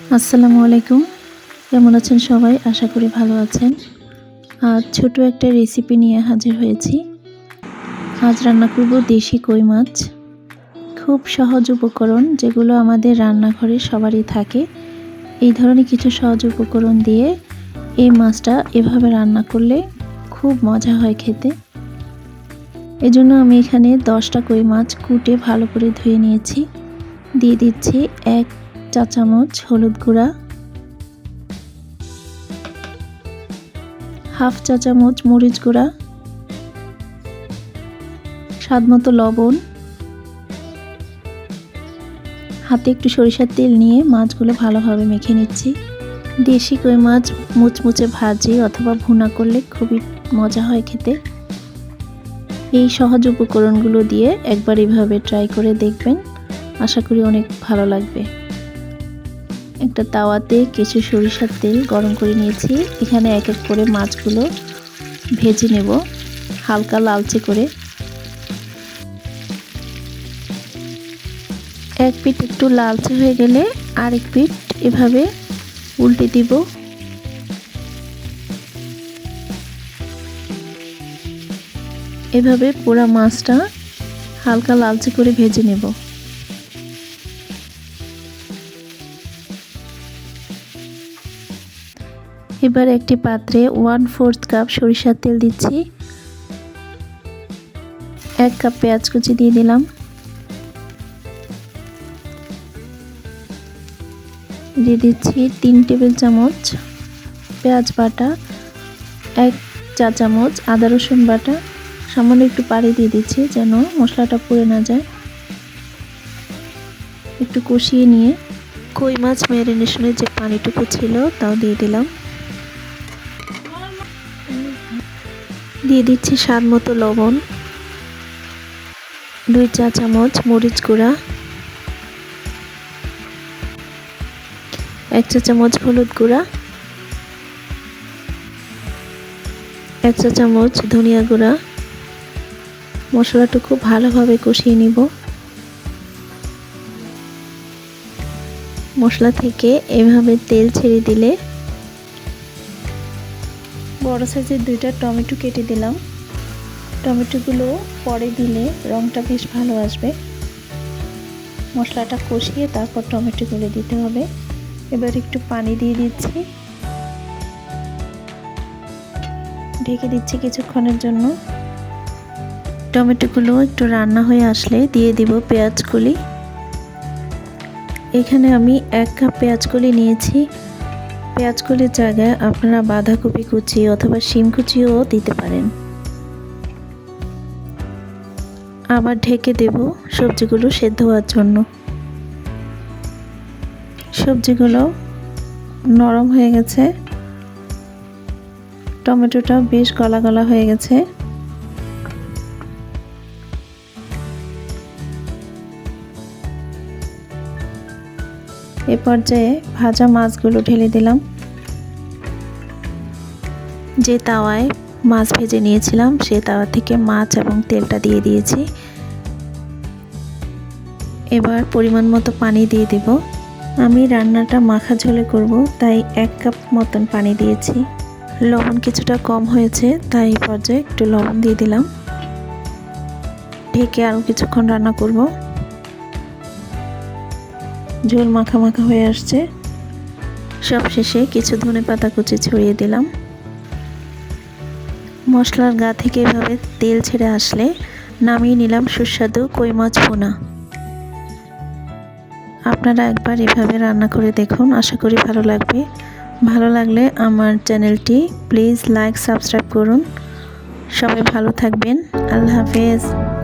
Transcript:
আসসালামু আলাইকুম। কেমন আছেন সবাই? আশা করি ভালো আছেন। আজ ছোট একটা রেসিপি নিয়ে হাজির হয়েছি। আজ রান্না করব দেশি কই মাছ। খুব সহজ উপকরণ যেগুলো আমাদের রান্নাঘরে সবারই থাকে। এই ধরনের কিছু সহজ উপকরণ দিয়ে এই মাছটা এভাবে রান্না করলে খুব মজা হয় খেতে। এজন্য আমি এখানে দশটা কই মাছ কুটে ভালো করে ধুয়ে নিয়েছি। দিয়ে দিচ্ছি এক চা চামচ হলুদ গুঁড়া, হাফ চা চামচ মরিচ গুঁড়া স্বাদ মতো লবণ, হাতে একটু সরিষার তেল নিয়ে মাছগুলো ভালোভাবে মেখে নিচ্ছি। দেশি কই মাছ মুচমুচে ভাজি অথবা ভুনা করলে খুবই মজা হয় খেতে। এই সহজ উপকরণগুলো দিয়ে একবার এভাবে ট্রাই করে দেখবেন। আশা করি অনেক ভালো লাগবে। একটা তাওয়াতে কিছু সরিষার তেল গরম করে নিয়েছি। এখানে এক এক করে মাছগুলো ভেজে নেব, হালকা লালচে করে। এক পিঠ একটু লালচে হয়ে গেলে আরেক পিঠ এভাবে উল্টে দিব। এভাবে পুরা মাছটা হালকা লালচে করে ভেজে নেব। এবার একটি পাত্রে ওয়ান ফোর্থ কাপ সরিষার তেল দিচ্ছি। এক কাপ পেঁয়াজ কুচি দিয়ে দিলাম। দিয়ে দিচ্ছি তিন টেবিল চামচ পেঁয়াজ বাটা, এক চা চামচ আদা রসুন বাটা। সামান্য একটু পানি দিয়ে দিচ্ছি যেন মশলাটা পুড়ে না যায়। একটু কষিয়ে নিয়ে কই মাছ ম্যারিনেশনের যে পানিটুকু ছিল তাও দিয়ে দিলাম। দিয়ে দিচ্ছি স্বাদ মতো লবণ, দুই চা চামচ মরিচ গুঁড়া, এক চা চামচ হলুদ গুঁড়া, এক চা চামচ ধনিয়া গুঁড়া। মশলাটুকু ভালোভাবে কষিয়ে নিব। মশলা থেকে এভাবে তেল ছেড়ে দিলে বড় সাইজের দুইটা টমেটো কেটে দিলাম। টমেটোগুলো পরে দিলে রঙটা বেশ ভালো আসবে। মশলাটা কষিয়ে তারপর টমেটোগুলো দিতে হবে। এবার একটু পানি দিয়ে দিচ্ছি। ঢেকে দিচ্ছি কিছুক্ষণের জন্য। টমেটোগুলো একটু রান্না হয়ে আসলে দিয়ে দিব পেঁয়াজ কলি এখানে আমি এক কাপ পেঁয়াজ কলি নিয়েছি। পেঁয়াজ কলির জায়গায় আপনারা বাঁধাকপি কুচি অথবা শিম কুচিও দিতে পারেন। আবার ঢেকে দেব সবজিগুলো সেদ্ধ হওয়ার জন্য। সবজিগুলো নরম হয়ে গেছে। টমেটোটা বেশ গলা গলা হয়ে গেছে। এ পর্যায়ে ভাজা মাছগুলো ঢেলে দিলাম। যে তাওয়ায় মাছ ভেজে নিয়েছিলাম, সে তাওয়া থেকে মাছ এবং তেলটা দিয়ে দিয়েছি। এবার পরিমাণ মতো পানি দিয়ে দেব। আমি রান্নাটা মাখা ঝোলে করব, তাই এক কাপ মতন পানি দিয়েছি। লবণ কিছুটা কম হয়েছে, তাই পর্যায়ে একটু লবণ দিয়ে দিলাম। ঢেকে আরও কিছুক্ষণ রান্না করব। ঝোল মাখা মাখা হয়ে আসছে। সব শেষে কিছু ধনে পাতা কুচি ছড়িয়ে দিলাম। মশলার গা থেকে এভাবে তেল ছেড়ে আসলে নামিয়ে নিলাম সুস্বাদু কই মাছ পোনা আপনারা একবার এভাবে রান্না করে দেখুন, আশা করি ভালো লাগবে। ভালো লাগলে আমার চ্যানেলটি প্লিজ লাইক, সাবস্ক্রাইব করুন। সবাই ভালো থাকবেন। আল্লাহ হাফেজ।